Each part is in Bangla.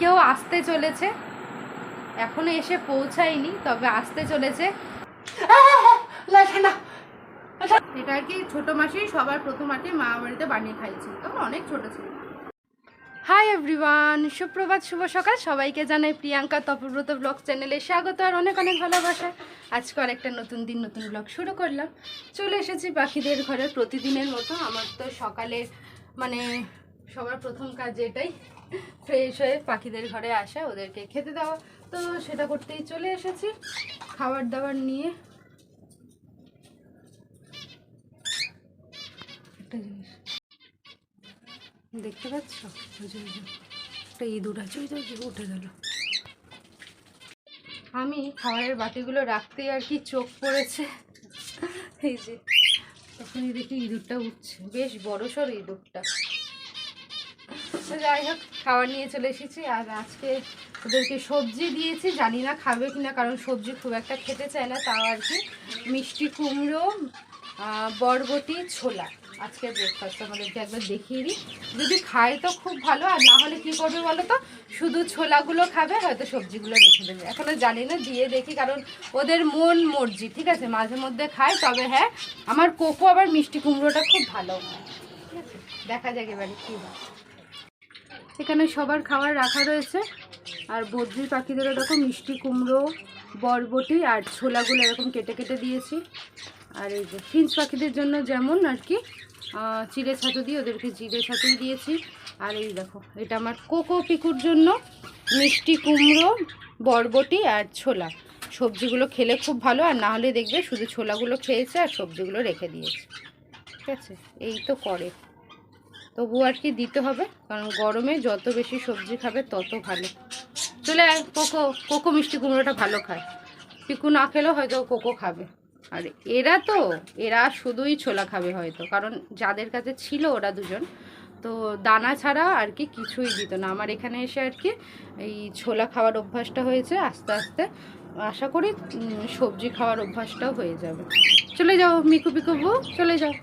কেউ আসতে চলেছে। এখনও এসে পৌঁছায়নি তবে আসতে চলেছে। এটা আর কি ছোট মাসি সবার প্রথম আর কি মা বাড়িতে বানিয়ে খাইছিল তখন অনেক ছোট ছিল। হাই এভরিওয়ান সুপ্রভাত শুভ সকাল। সবাইকে জানাই প্রিয়াঙ্কা তপব্রত ব্লগ চ্যানেলে স্বাগত আর অনেক অনেক ভালোবাসা। আজকে আর একটা নতুন দিন নতুন ব্লগ শুরু করলাম। চলে এসেছি পাখিদের ঘরে। প্রতিদিনের মতো আমার তো সকালে মানে সবার প্রথম কাজ এটাই। ফ্রেশ হয়ে পাখিদের ঘরে আসা, ওদেরকে খেতে দেওয়া। তো সেটা করতেই চলে এসেছি। খাবার দাবার নিয়ে। একটা জিনিস। দেখতে পাচ্ছ? একটা ইঁদুর আছে, ওই উঠে গেল। আমি খাবারের বাটিগুলো রাখতেই আর কি চোখ পড়েছে। এই যে, তখনই দেখি ইঁদুরটা উঠছে। বেশ বড় সড় ইঁদুরটা। তো যাই হোক, খাবার নিয়ে চলে এসেছি। আর আজকে ওদেরকে সবজি দিয়েছি, জানি না খাবে কিনা, কারণ সবজি খুব একটা খেতে চায় না, তাও আর কি। মিষ্টি কুমড়ো বরবটি, ছোলা। আজকের ব্রেকফাস্ট আমাদেরকে একবার দেখিয়ে দিই। যদি খায় তো খুব ভালো, আর না হলে কি করবে বলো তো? শুধু ছোলাগুলো খাবে, হয়তো সবজিগুলো রেখে দেবে। এখনও জানি না, দিয়ে দেখি, কারণ ওদের মন মর্জি, ঠিক আছে? মাঝে মধ্যে খায়, তবে হ্যাঁ আমার কোকো আবার মিষ্টি কুমড়োটা খুব ভালো। হয় ঠিক আছে? দেখা যাক এবারে কী হয়। এখানে সবার খাবার রাখা রয়েছে। আর বদ্রি পাখিদেরও এরকম মিষ্টি কুমড়ো, বরবটি আর ছোলাগুলো এরকম কেটে কেটে দিয়েছি। আর এই যে ফিঞ্চ পাখিদের জন্য যেমন আর কি চিড়ে ছাতু দিয়ে ওদেরকে জিরে ছাতুই দিয়েছি। আর এই দেখো, এটা আমার কোকো পিকুর জন্য মিষ্টি কুমড়ো, বরবটি আর ছোলা। সবজিগুলো খেলে খুব ভালো, আর না হলে দেখবে শুধু ছোলাগুলো খেয়েছে আর সবজিগুলো রেখে দিয়েছে। ঠিক আছে? এই তো করে। তবু আর কি দিতে হবে, কারণ গরমে যত বেশি সবজি খাবে তত ভালো। চলে আয়, কোকো কোকো মিষ্টি কুমড়োটা ভালো খায়। পিকু না খেলেও হয়তো কোকো খাবে। আর এরা তো, এরা শুধুই ছোলা খাবে হয়তো, কারণ যাদের কাছে ছিল ওরা দুজন। তো দানা ছাড়া আর কি কিছুই দিত না। আমার এখানে এসে আর কি এই ছোলা খাওয়ার অভ্যাসটা হয়েছে আস্তে আস্তে। আশা করি সবজি খাওয়ার অভ্যাসটাও হয়ে যাবে। চলে যাও, মিকু পিকু বউ, চলে যাও।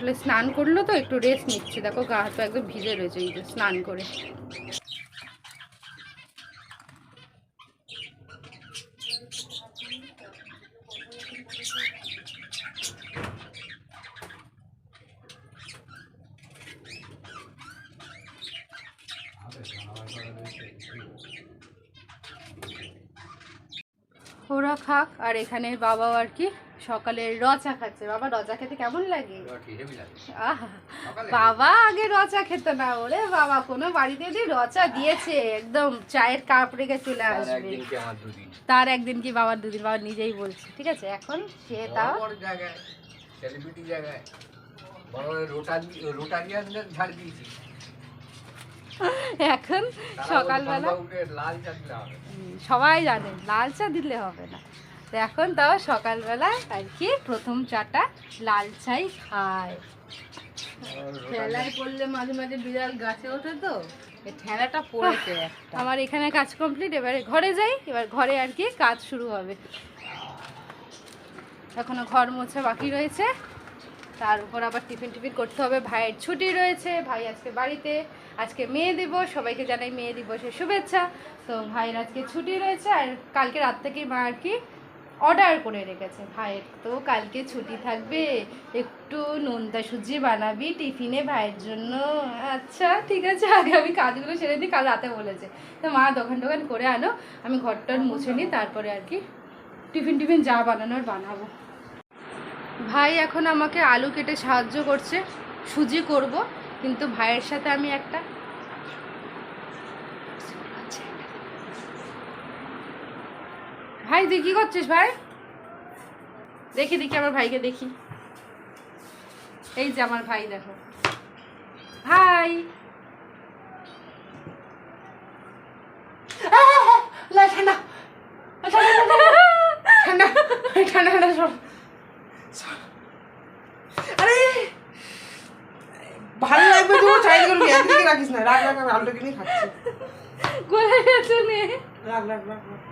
আসলে স্নান করল তো, একটু রেস্ট নিচ্ছে। দেখো গা হাত একদম ভিজে রয়েছে, এই যে স্নান করে। ওরা খাক, আর এখানে বাবাও আর কি। সকালে রচা খাচ্ছে। বাবা রচা খেতে কেমন লাগে? বাবা আগে রচা খেত না ওরে বাবা কোনো বাড়িতে যদি রচা দিয়েছে একদম চায়ের কাপ রেখে চলে আসবে। তার একদিন কি বাবার দুদিন বাবা নিজেই বলছে ঠিক আছে? এখন সে তাও এখন সকালবেলা সবাই জানে লাল চা দিলে হবে না। তো এখন তাও সকালবেলা আর কি প্রথম চাটা লাল চাই খায় ঠেলায় পড়লে মাঝে মাঝে বিড়াল গাছে ওঠে তো ঠেলাটা পড়েছে আমার এখানে কাজ কমপ্লিট এবারে ঘরে যাই এবার ঘরে আর কি কাজ শুরু হবে। এখনও ঘর মোছা বাকি রয়েছে তার উপর আবার টিফিন টিফিন করতে হবে। ভাইয়ের ছুটি রয়েছে ভাই আজকে বাড়িতে আজকে মেয়ে দিবস সবাইকে জানাই মেয়ে দিবসের শুভেচ্ছা। তো ভাইয়ের আজকে ছুটি রয়েছে আর কালকে রাত থেকেই মা আর কি অর্ডার করে রেখেছে। ভাইয়ের তো কালকে ছুটি থাকবে, একটু নোনতা সুজি বানাবি টিফিনে ভাইয়ের জন্য। আচ্ছা ঠিক আছে, আগে আমি কাজগুলো সেরে দিই কাল রাতে বলেছে। তো মা দোকান টোকান করে আনো, আমি ঘরটার মুছে নিই, তারপরে আর কি টিফিন টিফিন যা বানানোর বানাবো। ভাই এখন আমাকে আলু কেটে সাহায্য করছে, সুজি করব, কিন্তু ভাইয়ের সাথে আমি একটা ভাই তুই কি করছিস ভাই? দেখি দেখি আমার ভাইকে দেখি। এই যে আমার ভাই দেখো। হাই ঠান্ডা। ঠান্ডা ঠান্ডা ঠান্ডা। সর। সর। আরে! ভালো লাগবে তো চাই করবি। একদিকে রাখিস না। রাগ রাগ আমি কিনে খাচ্ছি। গলে গেছে নে? রাগ রাগ রাগ রাগ।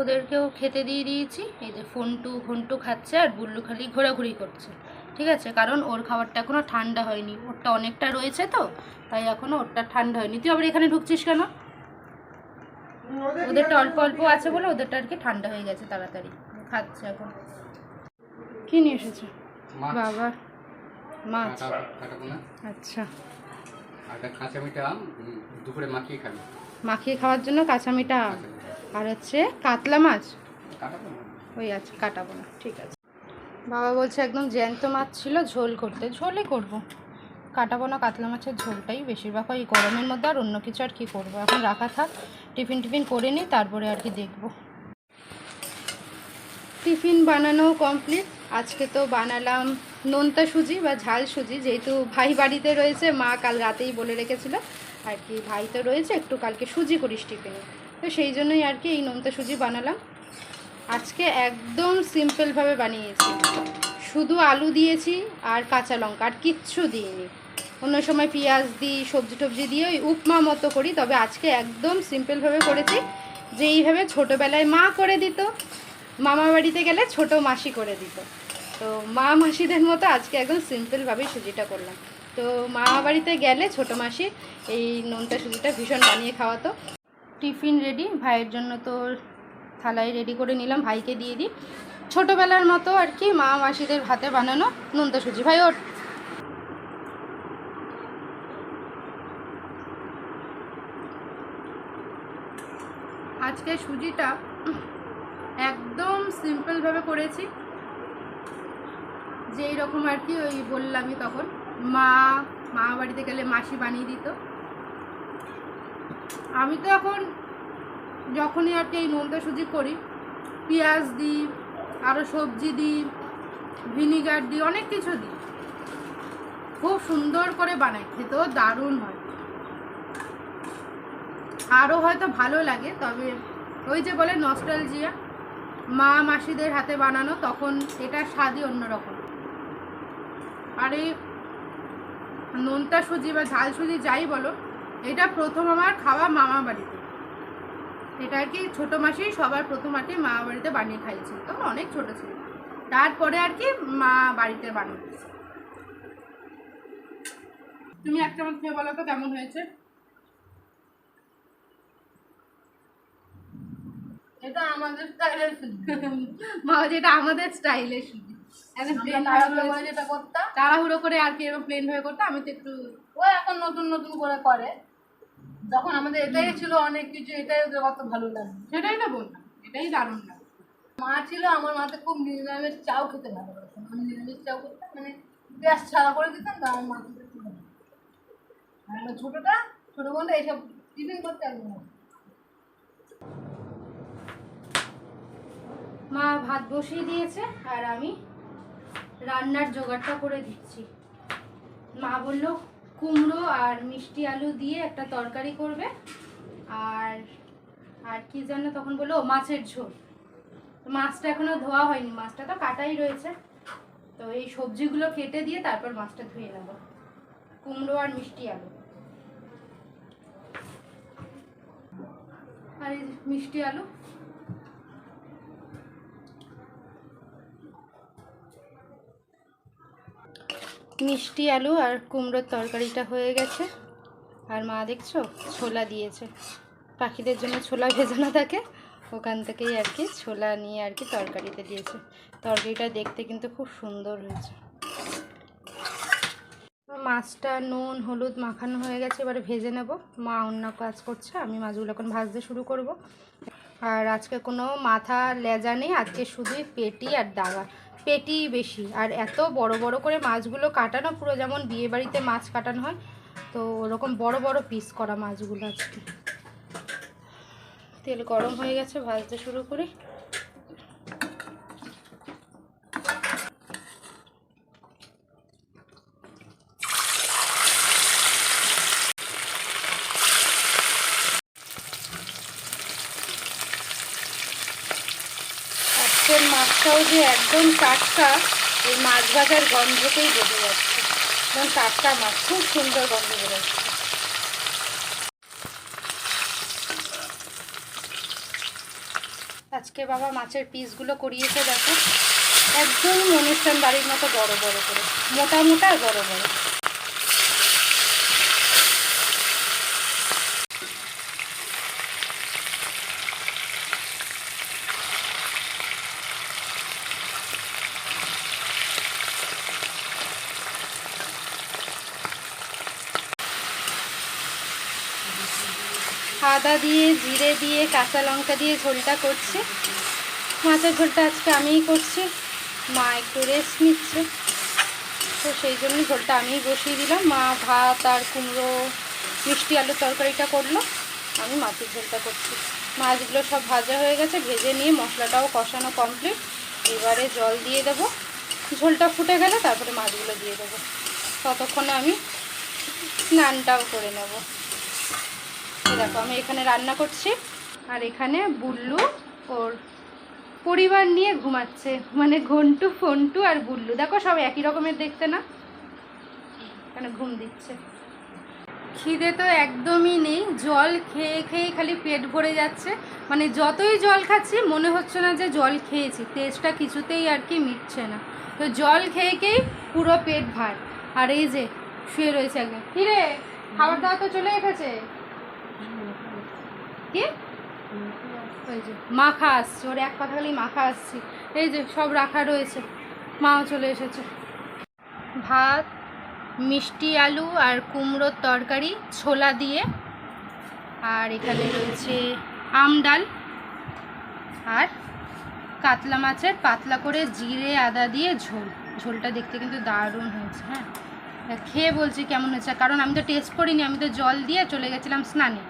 ওদেরকেও খেতে দিয়ে দিয়েছি। এই যে ফোনটু ঘন্টু খাচ্ছে আর বুল্লু খালি ঘোরাঘুরি করছে। ঠিক আছে? কারণ ওর খাবারটা এখনও ঠান্ডা হয়নি। ওরটা অনেকটা রয়েছে তো তাই এখনও ওরটা ঠান্ডা হয়নি। তুই আবার এখানে ঢুকছিস কেন? ওদেরটা অল্প অল্প আছে বলে ওদেরটা আর কি ঠান্ডা হয়ে গেছে তাড়াতাড়ি। খাচ্ছে এখন। কি নিয়ে এসেছে? বাবা মাছ। আচ্ছা। কাঁচা মিঠা দুপুরে মাখিয়ে খাবি। মাখিয়ে খাওয়ার জন্য কাঁচা মিঠা। আর হচ্ছে কাতলা মাছ? ওই আছে কাটাবো না ঠিক আছে। বাবা বলছে একদম জ্যান্ত মাছ ছিল ঝোল করতে। ঝোলই করব। কাটাবো না কাতলা মাছের ঝোলটাই বেশিরভাগ হয় এই গরমের মধ্যে আর অন্য কিছু আর কি করব? এখন রাখা থাক টিফিন টিফিন করে নিই তারপরে আর কি দেখব। টিফিন বানানো কমপ্লিট। আজকে তো বানালাম নোনতা সুজি বা ঝাল সুজি যেহেতু ভাই বাড়িতে রয়েছে মা কাল রাতেই বলে রেখেছিল। আর কি ভাই তো রয়েছে একটু কালকে সুজি করিস টিফিনে। তো সেই জন্যই আর কি এই নোনতা সুজি বানালাম। আজকে একদম সিম্পলভাবে বানিয়েছি। শুধু আলু দিয়েছি আর কাঁচা লঙ্কা, আর কিচ্ছু দিইনি। অন্য সময় পেঁয়াজ দিই, সবজি টবজি দিয়ে ওই উপমা মতো করি, তবে আজকে একদম সিম্পলভাবে করেছি। যে এইভাবে ছোটোবেলায় মা করে দিত, মামা বাড়িতে গেলে ছোট মাসি করে দিত। তো মা মাসিদের মতো আজকে একদম সিম্পলভাবেই সুজিটা করলাম। তো মামা বাড়িতে গেলে ছোট মাসি এই নোনতা সুজিটা ভীষণ বানিয়ে খাওয়াতো। টিফিন রেডি, ভাইয়ের জন্য তো থালায় রেডি করে নিলাম, ভাইকে দিয়ে দিই। ছোটোবেলার মতো আর কি, মা মাসিদের হাতে বানানো নোনতা সুজি ভাই ওর আজকে সুজিটা একদম সিম্পলভাবে করেছি। যেই রকম আর কি, ওই বললামই তখন। মা মা বাড়িতে গেলে মাসি বানিয়ে দিত। আমি তো এখন যখনই আর কি এই নোনতা সুজি করি, পেঁয়াজ দিই আরও সবজি দিই, ভিনিগার দিই, অনেক কিছু দিই। খুব সুন্দর করে বানাই, খেতেও দারুণ হয়। আরও হয়তো ভালো লাগে, তবে ওই যে বলে নস্টালজিয়া মা মাসিদের হাতে বানানো, তখন এটা স্বাদই অন্যরকম। আর এই নোনতা সুজি বা ঝাল সুজি যাই বলো এটা প্রথম আমার খাওয়া মামা বাড়িতে। এটা আর কি ছোটো মাসেই সবার প্রথম আর কি মা বাড়িতে বানিয়ে খাইয়েছি। তখন অনেক ছোট ছিল। তারপরে আর কি মা বাড়িতে বানিয়েছে তুমি একটা আমার খেয়ে বলো তো কেমন হয়েছে? এটা আমাদের স্টাইলের মা যেটা আমাদের তাড়াহুড়ো করে আর কি এরকম প্লেন হয়ে করতে আমি তো একটু ও এখন নতুন নতুন করে করে। যখন আমাদের এটাই ছিল অনেক কিছু, এটাই ওদের অত ভালো লাগে। সেটাই তো বললাম, এটাই দারুণ লাগে। মা ছিল আমার মাতে খুব নিরামিষ চাও খেতে ভালোবাসতাম আমি নিরামিষ চাও করতাম মানে পেঁয়াজ ছাড়া করে দিতাম, তো আমার মা খেতে খুব ভালো আর আমার ছোটোটা, ছোটো বোনটা এইসব টিফিন করতে একদম ভালো। মা ভাত বসিয়ে দিয়েছে, আর আমি রান্নার জোগাড়টা করে দিচ্ছি। মা বলল কুমড়ো আর মিষ্টি আলু দিয়ে একটা তরকারি করবে। আর আর কি যেন তখন বলল মাছের ঝোল। মাছটা এখনও ধোয়া হয়নি, মাছটা তো কাটাই রয়েছে। তো এই সবজিগুলো কেটে দিয়ে তারপর মাছটা ধুয়ে নেব, কুমড়ো আর মিষ্টি আলু। আর এই মিষ্টি আলু মিষ্টি আলু আর কুমড়োর তরকারিটা হয়ে গেছে। আর মা দেখছ? ছোলা দিয়েছে। পাখিদের জন্য ছোলা ভেজানো থাকে। ওখান থেকেই আর কি ছোলা নিয়ে আর কি তরকারিতে দিয়েছে। তরকারিটা দেখতে কিন্তু খুব সুন্দর হয়েছে। মাছটা নুন, হলুদ মাখানো হয়ে গেছে। এবারে ভেজে নেব। মা অন্য কাজ করছে। আমি মাছগুলো এখন ভাজতে শুরু করব। আর আজকে কোনো মাথা লেজা নেই। আজকে শুধুই পেটি আর দাগা পেটি বেশি। আর এত বড় বড় করে মাছগুলো কাটানো, পুরো যেমন বিয়ে বাড়িতে মাছ কাটানো হয়, তো ওরকম বড় বড় পিস করা মাছগুলো আজকে। তেল গরম হয়ে গেছে, ভাজতে শুরু করি। আজকের মাছটাও যে একদম টাটকা, এই মাছ ভাজার গন্ধকেই বোঝা যাচ্ছে। একদম টাটকা মাছ, খুব সুন্দর গন্ধ বেরোচ্ছে আজকে বাবা মাছের পিসগুলো করিয়েছে, দেখো। একদম অনুষ্ঠান বাড়ির মতো বড় বড় করে। মোটা মোটা বড় বড়। আদা দিয়ে, জিরে দিয়ে, কাঁচা লঙ্কা দিয়ে ঝোলটা করছি। মাছের ঝোলটা আজকে আমিই করছি। মা একটু রেস্ট নিচ্ছে। তো সেই জন্য ঝোলটা আমিই বসিয়ে দিলাম। মা ভাত আর কুমড়ো, মিষ্টি আলুর তরকারিটা করল। আমি মাছের ঝোলটা করছি। মাছগুলো সব ভাজা হয়ে গেছে। ভেজে নিয়ে মশলাটাও কষানো কমপ্লিট এবারে জল দিয়ে দেবো। ঝোলটা ফুটে গেলে তারপরে মাছগুলো দিয়ে দেবো। ততক্ষণে আমি স্নানটাও করে নেব। দেখো, আমি এখানে রান্না করছি। আর এখানে বুল্লু ওর পরিবার নিয়ে ঘুমাচ্ছে। মানে ঘন্টু, ফন্টু আর বুল্লু। দেখো, সব একই রকমের দেখতে না? এখানে ঘুম দিচ্ছে। খিদে তো একদমই নেই। জল খেয়ে খেয়ে খালি পেট ভরে যাচ্ছে। মানে যতই জল খাচ্ছি, মনে হচ্ছে না যে জল খেয়েছি। তেজটা কিছুতেই আর কি মিটছে না। তো জল খেয়ে খেয়েই পুরো পেট ভার। আর এই যে, শুয়ে রয়েছে একদম কিরে, খাবার দাওয়া তো চলে এসেছে? কি? ওই যে মাখা আসছে ওর এক কথা খালি মাখা আসছে। এই যে সব রাখা রয়েছে। মাও চলে এসেছে। ভাত মিষ্টি আলু আর কুমড়োর তরকারি ছোলা দিয়ে। আর এখানে রয়েছে আম ডাল আর কাতলা মাছের পাতলা করে জিরে আদা দিয়ে ঝোল। ঝোলটা দেখতে কিন্তু দারুণ হয়েছে হ্যাঁ? খেয়ে বলছি কেমন হয়েছে। কারণ আমি তো টেস্ট করিনি আমি তো জল দিয়ে চলে গেছিলাম স্নানে।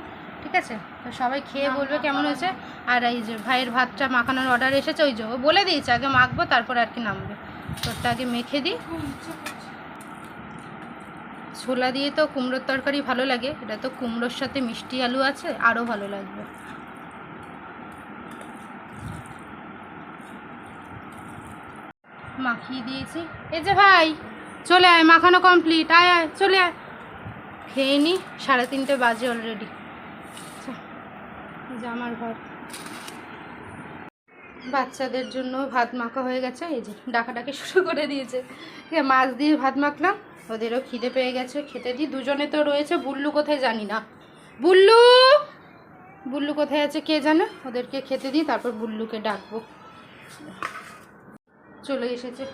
ঠিক আছে? তো সবাই খেয়ে বলবে কেমন হয়েছে? আর এই যে ভাইয়ের ভাতটা মাখানোর অর্ডার এসেছে ওই যে ও বলে দিয়েছে আগে মাখবো তারপর আর কি নামবে। তোরটা আগে মেখে দিই। ছোলা দিয়ে তো কুমড়োর তরকারি ভালো লাগে এটা তো কুমড়োর সাথে মিষ্টি আলু আছে আরও ভালো লাগবে। মাখিয়ে দিয়েছি। এই যে ভাই চলে আয় মাখানো কমপ্লিট আয় আয় চলে আয়। খেয়ে নি সাড়ে তিনটে বাজে অলরেডি যে আমার ঘর। বাচ্চাদের জন্য ভাত মাখা হয়ে গেছে, এই যে ডাকাডাকি শুরু করে দিয়েছে। মাছ দিয়ে ভাত মাখলাম, ওদেরও খিদে পেয়ে গেছে, খেতে দিই। দুজনে তো রয়েছে, বুল্লু কোথায় জানি না। বুল্লু! বুল্লু কোথায় আছে কে জানে? ওদেরকে খেতে দিই, তারপর বুল্লুকে ডাকবো। চলে এসেছে।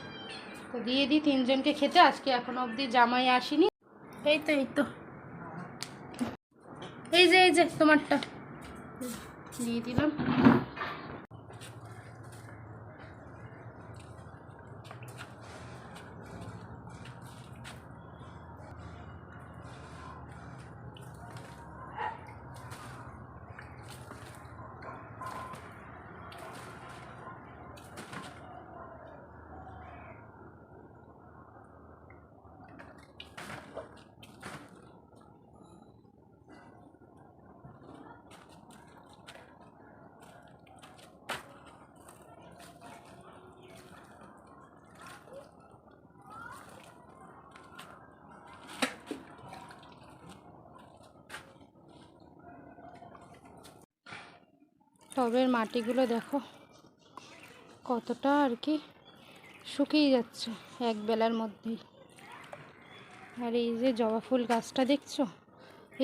তো দিয়ে দিই, তিনজনকে খেতে। আজকে এখনও অবধি জামাই আসেনি। এই তো এই তো। এই যে এই যে, তোমারটা। দিয়ে দিলাম টবের মাটিগুলো দেখো। কতটা আর কি শুকিয়ে যাচ্ছে এক বেলার মধ্যেই। আর এই যে জবা ফুল গাছটা দেখছ?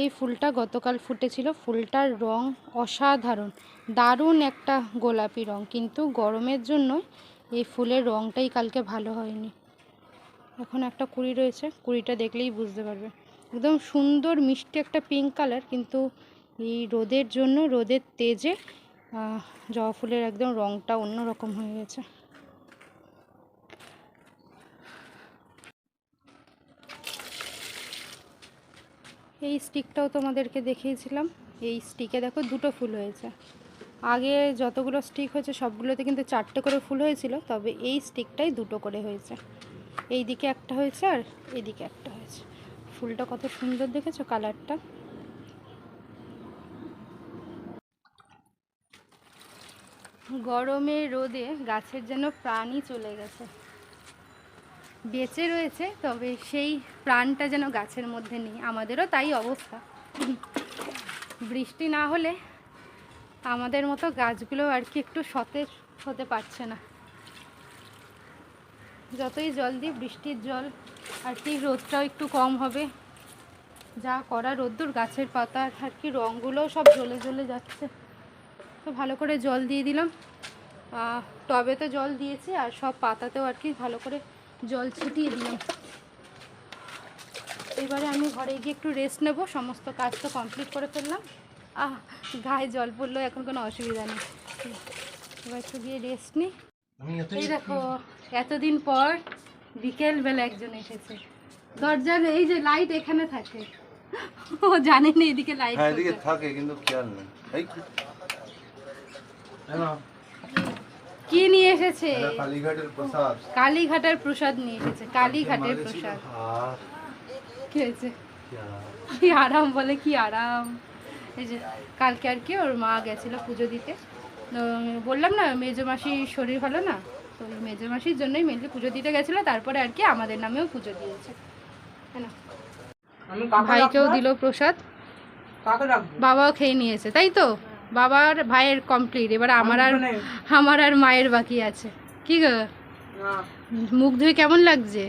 এই ফুলটা গতকাল ফুটেছিল। ফুলটার রং অসাধারণ, দারুণ একটা গোলাপি রং। কিন্তু গরমের জন্য এই ফুলের রংটাই কালকে ভালো হয়নি। এখন একটা কুড়ি রয়েছে। কুড়িটা দেখলেই বুঝতে পারবে। একদম সুন্দর মিষ্টি একটা পিঙ্ক কালার, কিন্তু এই রোদের জন্য, রোদের তেজে জবা ফুলের একদম রংটা অন্যরকম হয়ে গেছে। এই স্টিকটাও তোমাদেরকে দেখিয়েছিলাম। এই স্টিকে দেখো দুটো ফুল হয়েছে। আগে যতগুলো স্টিক হয়েছে, সবগুলোতে কিন্তু চারটে করে ফুল হয়েছিল, তবে এই স্টিকটাই দুটো করে হয়েছে। এই দিকে একটা হয়েছে আর এদিকে একটা হয়েছে। ফুলটা কত সুন্দর দেখেছ, কালারটা? গরমে রোদে গাছের যেন প্রাণই চলে গেছে। বেঁচে রয়েছে, তবে সেই প্রাণটা যেন গাছের মধ্যে নেই। আমাদেরও তাই অবস্থা। বৃষ্টি না হলে আমাদের মতো গাছগুলো আর কি একটু সতেজ হতে পারছে না। যতই জল দিই, বৃষ্টির জল আর কি রোদটাও একটু কম হবে। যা করা রোদ্দুর, গাছের পাতা, আর কি রঙগুলোও সব জ্বলে জ্বলে যাচ্ছে। তো ভালো করে জল দিয়ে দিলাম। টবে তো জল দিয়েছি আর সব পাতাতেও আর কি ভালো করে জল ছিটিয়ে দিলাম। এবারে আমি ঘরে গিয়ে একটু রেস্ট নেব সমস্ত কাজ তো কমপ্লিট করে ফেললাম। আহ গায়ে জল পড়লেও এখন কোনো অসুবিধা নেই। এবার একটু গিয়ে রেস্ট নিই। এই দেখো এতদিন পর বিকেল বেলা একজন এসেছে। দরজার এই যে লাইট এখানে থাকে। ও জানে না এদিকে লাইট হ্যাঁ থাকে কিন্তু খেয়াল নেই। কি? কি নিয়ে এসেছে? কালীঘাটের প্রসাদ। কালীঘাটের প্রসাদ নিয়ে এসেছে কালীঘাটের প্রসাদ। আহ, কি আরাম। বলে কি আরাম। এই যে কালকে আর কি ওর মা গেছিল পুজো দিতে। তো বললাম না মেজো মাসির শরীর ভালো না? তো ওই মেজো মাসির জন্যই মেনলি পুজো দিতে গেছিল তারপরে আর কি আমাদের নামেও পুজো দিয়েছে। হ্যাঁ ভাইকেও দিল প্রসাদ। বাবাও খেয়ে নিয়েছে তাই তো? বাবার ভাইয়ের কমপ্লিট এবার আমার আর আমার আর মায়ের বাকি আছে। কি গো? মুখ ধুয়ে কেমন লাগছে?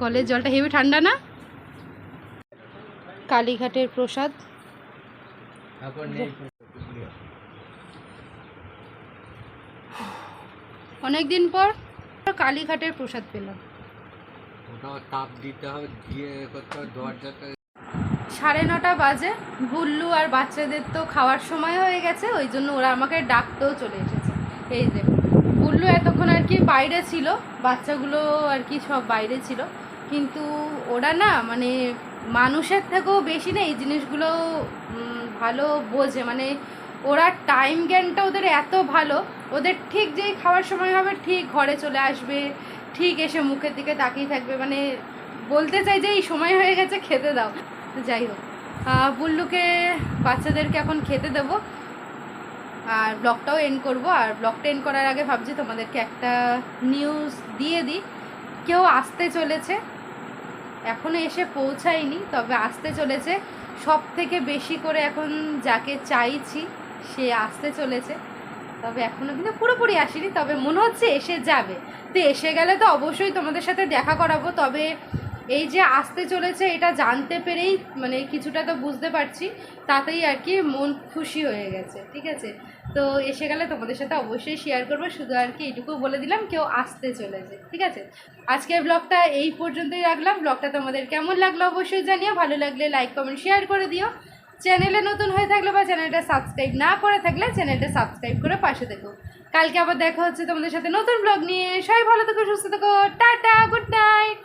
কলের জলটা হেবি ঠান্ডা না? কালীঘাটের প্রসাদ। এখন নেই। অনেক দিন পর কালীঘাটের প্রসাদ পেলাম। ওটাও তাপ দিতে হবে দিয়ে করতে হবে দরজাটা সাড়ে নটা বাজে। গুল্লু আর বাচ্চাদের তো খাওয়ার সময় হয়ে গেছে, ওই জন্য ওরা আমাকে ডাকতেও চলে এসেছে। এই যে, গুল্লু এতক্ষণ আর কি বাইরে ছিল, বাচ্চাগুলো আর কি সব বাইরে ছিল। কিন্তু ওরা না মানে মানুষের থেকেও বেশি না এই জিনিসগুলো ভালো বোঝে। মানে ওরা টাইম জ্ঞানটা ওদের এত ভালো, ওদের ঠিক যেই খাওয়ার সময় হবে, ঠিক ঘরে চলে আসবে, ঠিক এসে মুখের দিকে তাকিয়ে থাকবে। মানে বলতে চাই যে এই সময় হয়ে গেছে, খেতে দাও। তো যাই হোক। বুল্লুকে বাচ্চাদেরকে এখন খেতে দেবো। আর ব্লগটাও এন্ড করব। আর ব্লগটা এন্ড করার আগে ভাবছি তোমাদেরকে একটা নিউজ দিয়ে দিই। কেউ আসতে চলেছে, এখনও এসে পৌঁছায়নি, তবে আসতে চলেছে। সব থেকে বেশি করে এখন যাকে চাইছি, সে আসতে চলেছে। তবে এখনও কিন্তু পুরোপুরি আসেনি, তবে মনে হচ্ছে এসে যাবে। তো এসে গেলে তো অবশ্যই তোমাদের সাথে দেখা করাবো, তবে এই যে আসতে চলেছে, এটা জানতে পেরেই মানে কিছুটা তো বুঝতে পারছি, তাতেই আর কি মন খুশি হয়ে গেছে, ঠিক আছে? তো এসে গেলে তোমাদের সাথে অবশ্যই শেয়ার করব, শুধু আর কি এটুকু বলে দিলাম, কেউ আসতে চলেছে, ঠিক আছে? আজকের ব্লগটা এই পর্যন্তই রাখলাম ব্লগটা তোমাদের কেমন লাগল অবশ্যই জানিও, ভালো লাগলে লাইক কমেন্ট শেয়ার করে দিও। চ্যানেলে নতুন হয়ে থাকলে বা চ্যানেলটা সাবস্ক্রাইব না করে থাকলে চ্যানেলটা সাবস্ক্রাইব করে পাশে থেকো। কালকে আবার দেখা হচ্ছে তোমাদের সাথে নতুন ব্লগ নিয়ে। সবাই ভালো থেকো, সুস্থ থেকো, টাটা গুড নাইট